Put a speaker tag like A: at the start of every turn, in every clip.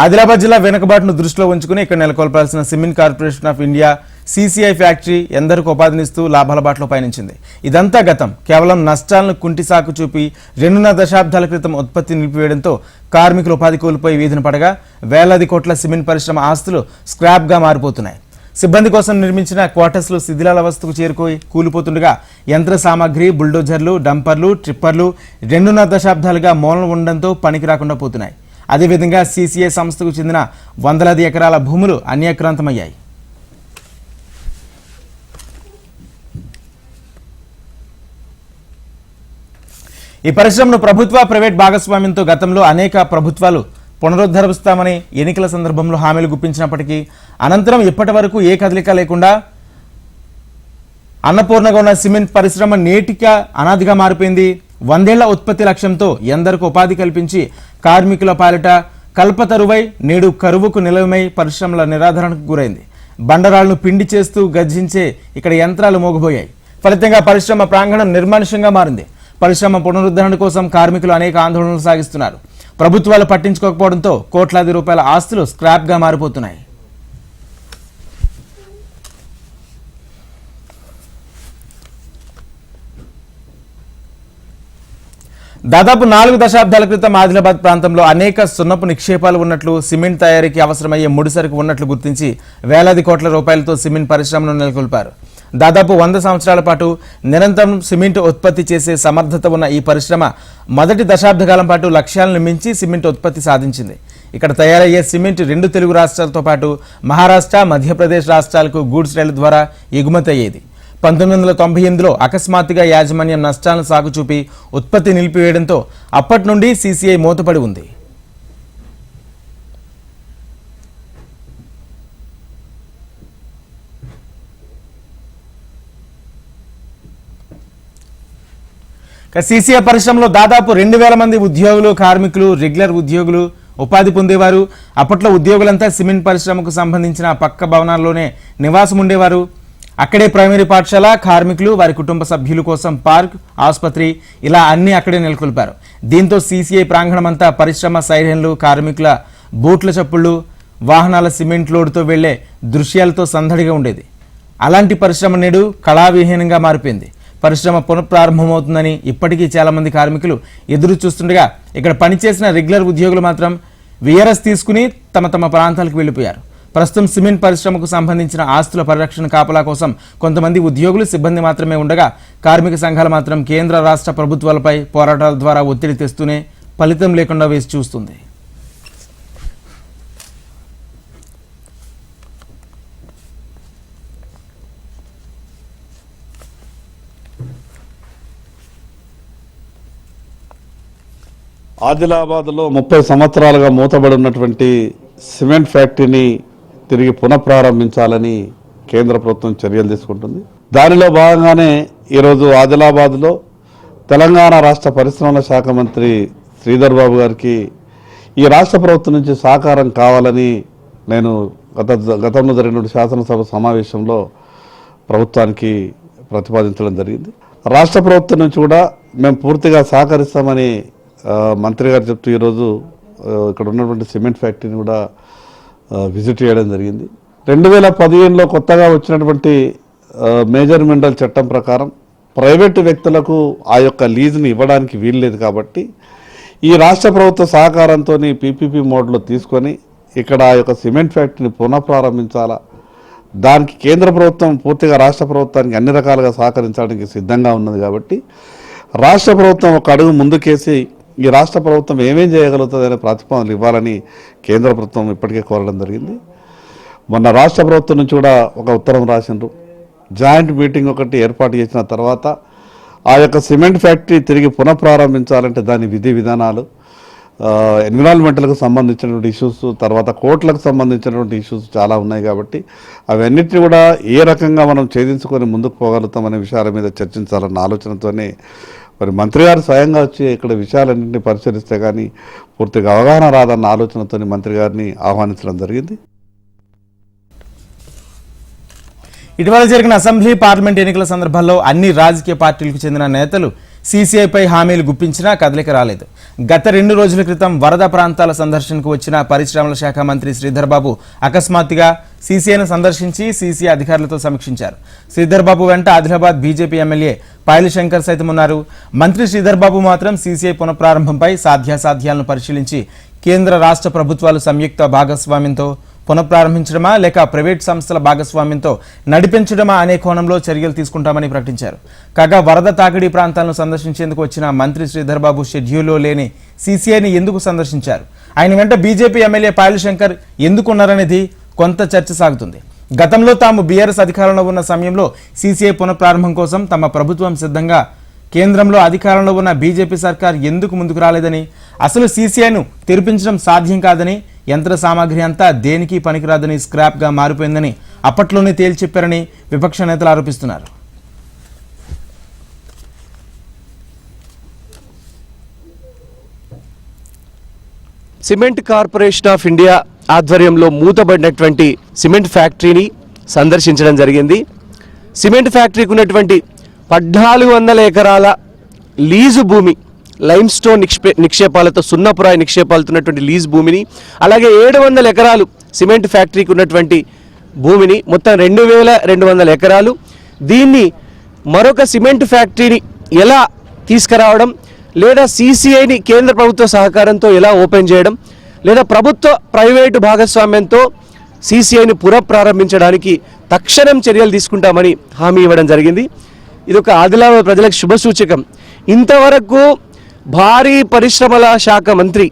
A: ఆదిలాబాద్ జిల్లా వెనుకబాటును దృష్టిలో ఉంచుకుని ఇక్కడ నెలకొల్పాల్సిన cement corporation of India CCI factory ఎందరికీ ఉపాధినిస్తూ లాభాల బాటలో పయనించింది. ఇదంతా గతం. కేవలం నష్టాలను కుంటి సాకు చూపి రెండున్నర దశాబ్దాల క్రితం ఉత్పత్తి నిలిపివేయడంతో కార్మికులు ఉపాధి కోల్పోయి వీధిన పడగా వేలాది కోట్ల సిమెంట్ పరిశ్రమ ఆస్తులు స్క్రాప్గా మారిపోతున్నాయి. సిబ్బంది కోసం నిర్మించిన క్వార్టర్స్లు శిథిలాల వస్తుకు చేరుకోయి కూలిపోతుండగా యంత్ర సామాగ్రి బుల్డోజర్లు డంపర్లు ట్రిప్పర్లు రెండున్నర దశాబ్దాలుగా మూలన ఉండడంతో పనికి రాకుండా పోతున్నాయి. అదేవిధంగా సీసీఏ సంస్థకు చెందిన వందలాది ఎకరాల భూములు అన్యాక్రాంతమయ్యాయి. ఈ పరిశ్రమను ప్రభుత్వ ప్రైవేట్ భాగస్వామ్యంతో గతంలో అనేక ప్రభుత్వాలు పునరుద్ధరిస్తామని ఎన్నికల సందర్భంలో హామీలు గుప్పించినప్పటికీ అనంతరం ఇప్పటి వరకు ఏ కదలిక లేకుండా అన్నపూర్ణగా ఉన్న సిమెంట్ పరిశ్రమ నేటిగా అనాదిగా మారిపోయింది. వందేళ్ళ ఉత్పత్తి లక్ష్యంతో ఎందరికి ఉపాధి కల్పించి కార్మికుల పాలిట కల్పతరువై నేడు కరువుకు నిలవమై పరిశ్రమల నిరాధరణకు గురైంది. బండరాళ్ళను పిండి చేస్తూ గర్జించే ఇక్కడ యంత్రాలు మోగబోయాయి. ఫలితంగా పరిశ్రమ ప్రాంగణం నిర్మానుష్యంగా మారింది. పరిశ్రమ పునరుద్ధరణ కోసం కార్మికులు అనేక ఆందోళనలు సాగిస్తున్నారు. ప్రభుత్వాలు పట్టించుకోకపోవడంతో కోట్లాది రూపాయల ఆస్తులు స్క్రాప్గా మారిపోతున్నాయి. దాదాపు నాలుగు దశాబ్దాల క్రితం ఆదిలాబాద్ ప్రాంతంలో అనేక సున్నపు నిక్షేపాలు ఉన్నట్లు సిమెంట్ తయారీకి అవసరమయ్యే ముడిసరుకు ఉన్నట్లు గుర్తించి వేలాది కోట్ల రూపాయలతో సిమెంట్ పరిశ్రమను నెలకొల్పారు. దాదాపు వంద సంవత్సరాల పాటు నిరంతరం సిమెంట్ ఉత్పత్తి చేసే సమర్థత ఉన్న ఈ పరిశ్రమ మొదటి దశాబ్ద కాలం పాటు లక్ష్యాలను మించి సిమెంట్ ఉత్పత్తి సాధించింది. ఇక్కడ తయారయ్యే సిమెంట్ రెండు తెలుగు రాష్ట్రాలతో పాటు మహారాష్ట్ర మధ్యప్రదేశ్ రాష్ట్రాలకు గూడ్స్ రైలు ద్వారా ఎగుమతి అయ్యేది. పంతొమ్మిది వందల తొంభై ఎనిమిదిలో అకస్మాత్తుగా యాజమాన్యం నష్టాలను సాగు చూపి ఉత్పత్తి నిలిపివేయడంతో అప్పటి నుండి సీసీఐ మూతపడి ఉంది. సీసీఐ పరిశ్రమలో దాదాపు రెండు వేల మంది ఉద్యోగులు కార్మికులు రెగ్యులర్ ఉద్యోగులు ఉపాధి పొందేవారు. అప్పట్లో ఉద్యోగులంతా సిమెంట్ పరిశ్రమకు సంబంధించిన పక్క భవనాల్లోనే నివాసం ఉండేవారు అక్కడే ప్రైమరీ పాఠశాల కార్మికులు వారి కుటుంబ సభ్యుల కోసం పార్క్ ఆసుపత్రి ఇలా అన్ని అక్కడే నెలకొల్పారు. దీంతో సీసీఐ ప్రాంగణమంతా పరిశ్రమ సైరన్లు కార్మికుల బూట్ల చప్పుళ్ళు వాహనాల సిమెంట్ లోడుతో వెళ్ళే దృశ్యాలతో సందడిగా ఉండేది. అలాంటి పరిశ్రమ నేడు కళావిహీనంగా మారిపోయింది. పరిశ్రమ పునఃప్రారంభమవుతుందని ఇప్పటికీ చాలామంది కార్మికులు ఎదురు చూస్తుండగా ఇక్కడ పనిచేసిన రెగ్యులర్ ఉద్యోగులు మాత్రం విఆర్ఎస్ తీసుకుని తమ తమ ప్రాంతాలకు వెళ్ళిపోయారు. ప్రస్తుతం సిమెంట్ పరిశ్రమకు సంబంధించిన ఆస్తుల పరిరక్షణ కాపలా కోసం కొంతమంది ఉద్యోగులు సిబ్బంది మాత్రమే ఉండగా కార్మిక సంఘాలు మాత్రం కేంద్ర రాష్ట్ర ప్రభుత్వాలపై పోరాటాల ద్వారా ఒత్తిడి తెస్తూనే ఫలితం లేకుండా వేసి చూస్తుంది.
B: ఆదిలాబాద్లో ముప్పై సంవత్సరాలుగా మూతబడి ఉన్నటువంటి సిమెంట్ ఫ్యాక్టరీని తిరిగి పునఃప్రారంభించాలని కేంద్ర ప్రభుత్వం చర్యలు తీసుకుంటుంది. దానిలో భాగంగానే ఈరోజు ఆదిలాబాద్లో తెలంగాణ రాష్ట్ర పరిశ్రమల శాఖ మంత్రి శ్రీధర్ బాబు గారికి ఈ రాష్ట్ర ప్రభుత్వం నుంచి సహకారం కావాలని నేను గత గతంలో జరిగిన శాసనసభ సమావేశంలో ప్రభుత్వానికి ప్రతిపాదించడం జరిగింది. రాష్ట్ర ప్రభుత్వం నుంచి కూడా మేము పూర్తిగా సహకరిస్తామని మంత్రి గారు చెప్తూ ఈరోజు ఇక్కడ ఉన్నటువంటి సిమెంట్ ఫ్యాక్టరీని కూడా విజిట్ చేయడం జరిగింది. రెండు వేల పదిహేనులో కొత్తగా వచ్చినటువంటి ఆ, మేజర్ చట్టం ప్రకారం ప్రైవేటు వ్యక్తులకు ఆ యొక్క లీజుని ఇవ్వడానికి వీల్లేదు కాబట్టి ఈ రాష్ట్ర ప్రభుత్వ సహకారంతో పీపీపీ మోడ్లో తీసుకొని ఇక్కడ ఆ యొక్క సిమెంట్ ఫ్యాక్టరీని పునఃప్రారంభించాలా? దానికి కేంద్ర ప్రభుత్వం పూర్తిగా రాష్ట్ర ప్రభుత్వానికి అన్ని రకాలుగా సహకరించడానికి సిద్ధంగా ఉన్నది కాబట్టి రాష్ట్ర ప్రభుత్వం ఒక అడుగు ముందుకేసి ఈ రాష్ట్ర ప్రభుత్వం ఏమేం చేయగలుగుతుంది అనే ప్రతిపాదనలు ఇవ్వాలని కేంద్ర ప్రభుత్వం ఇప్పటికే కోరడం జరిగింది. మొన్న రాష్ట్ర ప్రభుత్వం నుంచి కూడా ఒక ఉత్తరం రాసిండ్రు. జాయింట్ మీటింగ్ ఒకటి ఏర్పాటు చేసిన తర్వాత ఆ యొక్క సిమెంట్ ఫ్యాక్టరీ తిరిగి పునఃప్రారంభించాలంటే దాని విధి విధానాలు ఎన్విరాన్మెంటల్కు సంబంధించినటువంటి ఇష్యూస్ తర్వాత కోర్టులకు సంబంధించినటువంటి ఇష్యూస్ చాలా ఉన్నాయి కాబట్టి అవన్నిటిని కూడా ఏ రకంగా మనం ఛేదించుకొని ముందుకు పోగలుగుతామనే విషయాల మీద చర్చించాలన్న ఆలోచనతోనే మరి మంత్రి గారు స్వయంగా వచ్చి ఇక్కడ విషయాలన్నింటినీ పరిశీలిస్తే కానీ పూర్తిగా అవగాహన రాదన్న ఆలోచనతో మంత్రి గారిని ఆహ్వానించడం జరిగింది.
A: ఇటీవల జరిగిన అసెంబ్లీ పార్లమెంట్ ఎన్నికల సందర్భంలో అన్ని రాజకీయ పార్టీలకు చెందిన నేతలు సీసీఐపై హామీలు గుప్పించినా కదలిక రాలేదు. గత రెండు రోజుల క్రితం వరద ప్రాంతాల సందర్శనకు వచ్చిన పరిశ్రమల శాఖ మంత్రి శ్రీధర్ బాబు అకస్మాత్తుగా సీసీఐను సందర్శించి సీసీఐ అధికారులతో సమీక్షించారు. శ్రీధర్ బాబు వెంట ఆదిలాబాద్ బీజేపీ ఎమ్మెల్యే పాయలి శంకర్ సైతం ఉన్నారు మంత్రి శ్రీధర్ బాబు మాత్రం సీసీఐ పునఃప్రారంభంపై సాధ్యాసాధ్యాలను పరిశీలించి కేంద్ర రాష్ట్ర ప్రభుత్వాలు సంయుక్త భాగస్వామ్యంతో పునఃప్రారంభించడమా లేక ప్రైవేట్ సంస్థల భాగస్వామ్యంతో నడిపించడమా అనే కోణంలో చర్యలు తీసుకుంటామని ప్రకటించారు. కాగా వరద తాకిడి ప్రాంతాలను సందర్శించేందుకు వచ్చిన మంత్రి శ్రీధర్ బాబు షెడ్యూల్లో లేని సీసీఐని ఎందుకు సందర్శించారు? ఆయన వెంట బీజేపీ ఎమ్మెల్యే పాయల్ శంకర్ ఎందుకున్నారనేది కొంత చర్చ సాగుతుంది. గతంలో తాము బీఆర్ఎస్ అధికారంలో ఉన్న సమయంలో సీసీఐ పునఃప్రారంభం కోసం తమ ప్రభుత్వం సిద్ధంగా కేంద్రంలో అధికారంలో ఉన్న బీజేపీ సర్కార్ ఎందుకు ముందుకు రాలేదని అసలు సీసీఐను తెరిపించడం సాధ్యం కాదని యంత్ర సామాగ్రి అంతా దేనికి పనికిరాదని స్క్రాప్గా మారిపోయిందని అప్పట్లోనే తేల్చెప్పారని విపక్ష నేతలు ఆరోపిస్తున్నారు.
C: సిమెంట్ కార్పొరేషన్ ఆఫ్ ఇండియా ఆధ్వర్యంలో మూతబడినటువంటి సిమెంట్ ఫ్యాక్టరీని సందర్శించడం జరిగింది. సిమెంట్ ఫ్యాక్టరీకి ఉన్నటువంటి పద్నాలుగు వందల ఎకరాల లీజు భూమి లైమ్ స్టోన్ నిక్షే నిక్షేపాలతో సున్నపురాయి నిక్షేపాలతో ఉన్నటువంటి లీజ్ భూమిని అలాగే ఏడు వందల ఎకరాలు సిమెంట్ ఫ్యాక్టరీకి ఉన్నటువంటి భూమిని మొత్తం రెండు వేల రెండు వందల ఎకరాలు. దీన్ని మరొక సిమెంట్ ఫ్యాక్టరీని ఎలా తీసుకురావడం లేదా సీసీఐని కేంద్ర ప్రభుత్వ సహకారంతో ఎలా ఓపెన్ చేయడం లేదా ప్రభుత్వ ప్రైవేటు భాగస్వామ్యంతో సీసీఐని పునఃప్రారంభించడానికి తక్షణం చర్యలు తీసుకుంటామని హామీ ఇవ్వడం జరిగింది. ఇది ఒక ఆదిలాబాద్ ప్రజలకు శుభసూచకం ఇంతవరకు భారీ పరిశ్రమల శాఖ మంత్రి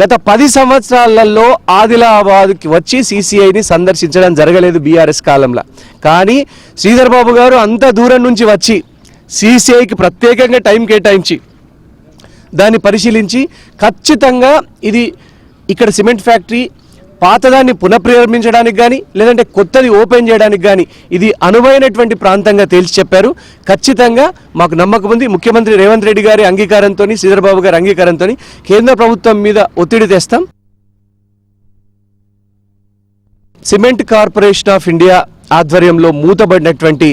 C: గత పది సంవత్సరాలలో ఆదిలాబాద్కి వచ్చి సీసీఐని సందర్శించడం జరగలేదు బీఆర్ఎస్ కాలంలో. కానీ శ్రీధర్ బాబు గారు అంత దూరం నుంచి వచ్చి సీసీఐకి ప్రత్యేకంగా టైం కేటాయించి దాన్ని పరిశీలించి ఖచ్చితంగా ఇది ఇక్కడ సిమెంట్ ఫ్యాక్టరీ పాతదాన్ని పునఃప్రారంభించడానికి కానీ లేదంటే కొత్తది ఓపెన్ చేయడానికి కానీ ఇది అనువైనటువంటి ప్రాంతంగా తేల్చి చెప్పారు. ఖచ్చితంగా మాకు నమ్మకం ఉంది. ముఖ్యమంత్రి రేవంత్ రెడ్డి గారి అంగీకారంతో శ్రీధర్బాబు గారి అంగీకారంతో కేంద్ర ప్రభుత్వం మీద ఒత్తిడి తెస్తాం. సిమెంట్ కార్పొరేషన్ ఆఫ్ ఇండియా ఆధ్వర్యంలో మూతబడినటువంటి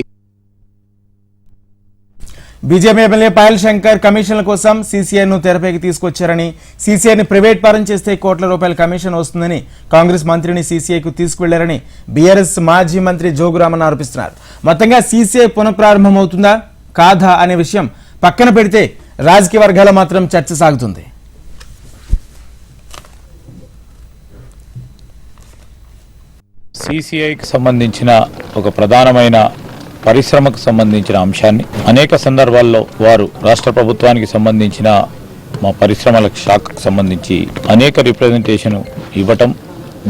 A: బీజేపీ ఎమ్మెల్యే పాయల్ శంకర్ కమిషన్ల కోసం సీసీఐను తెరపైకి తీసుకొచ్చారని సీసీఐని ప్రైవేట్ పరం చేస్తే కోట్ల రూపాయల కమిషన్ వస్తుందని కాంగ్రెస్ మంత్రిని సీసీఐకు తీసుకువెళ్ళారని బీఆర్ఎస్ మాజీ మంత్రి జోగురామన్ ఆరోపిస్తున్నారు. మొత్తంగా సీసీఐ పునఃప్రారంభమవుతుందా కాదా అనే విషయం పక్కన పెడితే రాజకీయ వర్గాల మాత్రం చర్చ సాగుతుంది.
D: సిసిఐకి సంబంధించిన ఒక ప్రధానమైన పరిశ్రమకు సంబంధించిన అంశాన్ని. అనేక సందర్భాల్లో వారు రాష్ట్ర ప్రభుత్వానికి సంబంధించిన మా పరిశ్రమల శాఖకు సంబంధించి అనేక రిప్రజెంటేషన్ ఇవ్వటం.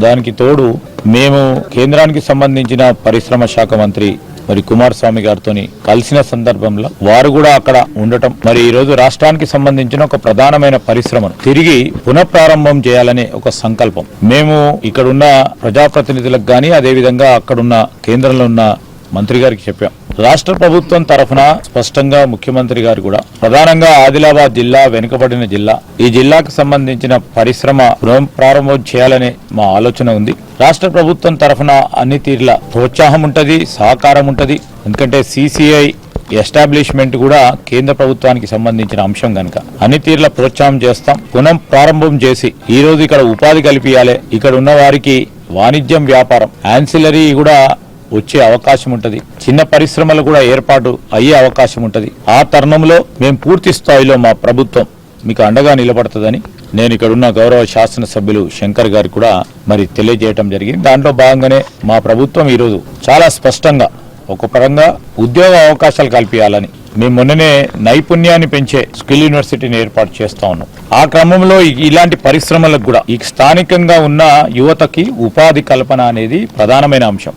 D: దానికి తోడు మేము కేంద్రానికి సంబంధించిన పరిశ్రమ శాఖ మంత్రి మరి కుమారస్వామి గారితో కలిసిన సందర్భంలో వారు కూడా అక్కడ ఉండటం. మరి ఈ రోజు రాష్ట్రానికి సంబంధించిన ఒక ప్రధానమైన పరిశ్రమను తిరిగి పునఃప్రారంభం చేయాలనే ఒక సంకల్పం. మేము ఇక్కడున్న ప్రజాప్రతినిధులకు కానీ అదేవిధంగా అక్కడున్న కేంద్రంలో ఉన్న మంత్రి గారికి చెప్పాం. రాష్ట్ర ప్రభుత్వం తరఫున స్పష్టంగా ముఖ్యమంత్రి గారు కూడా ప్రధానంగా ఆదిలాబాద్ జిల్లా వెనుకబడిన జిల్లా ఈ జిల్లాకు సంబంధించిన పరిశ్రమ ప్రారంభం చేయాలనే మా ఆలోచన ఉంది. రాష్ట్ర ప్రభుత్వం తరఫున అన్ని తీరుల ప్రోత్సాహం ఉంటది సహకారం ఉంటది. ఎందుకంటే సిసిఐ ఎస్టాబ్లిష్మెంట్ కూడా కేంద్ర ప్రభుత్వానికి సంబంధించిన అంశం కనుక అన్ని తీరుల ప్రోత్సాహం చేస్తాం పునః ప్రారంభం చేసి ఈ రోజు ఇక్కడ ఉపాధి కల్పించాలి ఇక్కడ ఉన్న వారికి వాణిజ్యం వ్యాపారం యాన్సిలరీ కూడా వచ్చే అవకాశం ఉంటది. చిన్న పరిశ్రమలు కూడా ఏర్పాటు అయ్యే అవకాశం ఉంటది. ఆ తరుణంలో మేము పూర్తి స్థాయిలో మా ప్రభుత్వం మీకు అండగా నిలబడుతుందని నేను ఇక్కడున్న గౌరవ శాసనసభ్యులు శంకర్ గారు కూడా మరి తెలియజేయటం జరిగింది. దాంట్లో భాగంగానే మా ప్రభుత్వం ఈరోజు చాలా స్పష్టంగా ఒక పరంగా ఉద్యోగ అవకాశాలు కల్పించాలని మేము మొన్ననే నైపుణ్యాన్ని పెంచే స్కిల్ యూనివర్సిటీని ఏర్పాటు చేస్తా ఉన్నాం. ఆ క్రమంలో ఇలాంటి పరిశ్రమలకు కూడా ఈ స్థానికంగా ఉన్న యువతకి ఉపాధి కల్పన అనేది ప్రధానమైన అంశం.